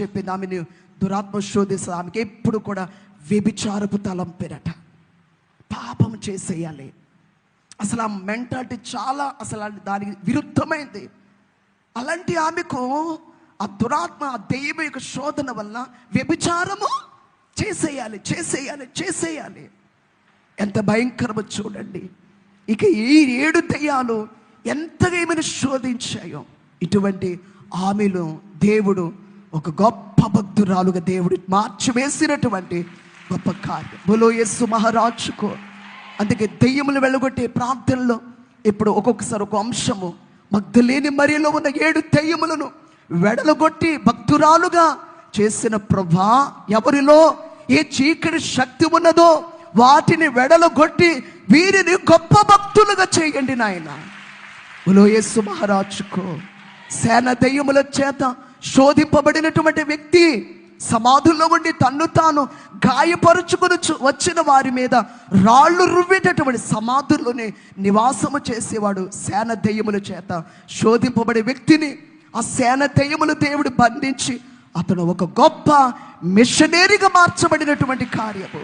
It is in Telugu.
చెప్పింది ఆమెను దురాత్మ శోధిస్తుంది ఆమెకి ఎప్పుడు కూడా వ్యభిచారపు తలంపెరట పాపం చేసేయాలి. అసలు ఆ మెంటాలిటీ చాలా అసలు దానికి విరుద్ధమైంది. అలాంటి ఆమెకు ఆ దురాత్మ ఆ దైవ యొక్క శోధన వల్ల వ్యభిచారము చేసేయాలి చేసేయాలి చేసేయాలి. ఎంత భయంకరమో చూడండి. ఇక ఈ ఏడు దెయ్యాలు ఎంతగా ఏమైనా శోధించాయో. ఇటువంటి ఆమెను దేవుడు ఒక గొప్ప భక్తురాలుగా దేవుడు మార్చివేసినటువంటి గొప్ప కార్యం. బులో యస్సు మహారాజుకో అందుకే దెయ్యములు వెళ్ళగొట్టే ప్రార్థనలో ఇప్పుడు ఒక్కొక్కసారి ఒక అంశము. మగ్ధలేని మరియలో ఉన్న ఏడు దెయ్యములను వెడలగొట్టి భక్తురాలుగా చేసిన ప్రభా ఎవరిలో? ఏ చీకటి శక్తి ఉన్నదో వాటిని వెడలగొట్టి వీరిని గొప్ప భక్తులుగా చేయండి నాయన. ఉలో మహారాజుకు సేన దెయ్యముల చేత శోధింపబడినటువంటి వ్యక్తి సమాధుల్లో ఉండి తన్ను తాను గాయపరుచుకుని వచ్చిన వారి మీద రాళ్ళు రువ్వేటటువంటి సమాధుల్లోనే నివాసము చేసేవాడు సేన దెయ్యముల చేత. శోధింపబడే వ్యక్తిని ఆ సేన దెయ్యములు దేవుడు బంధించి అతను ఒక గొప్ప మిషనరీగా మార్చబడినటువంటి కార్యము.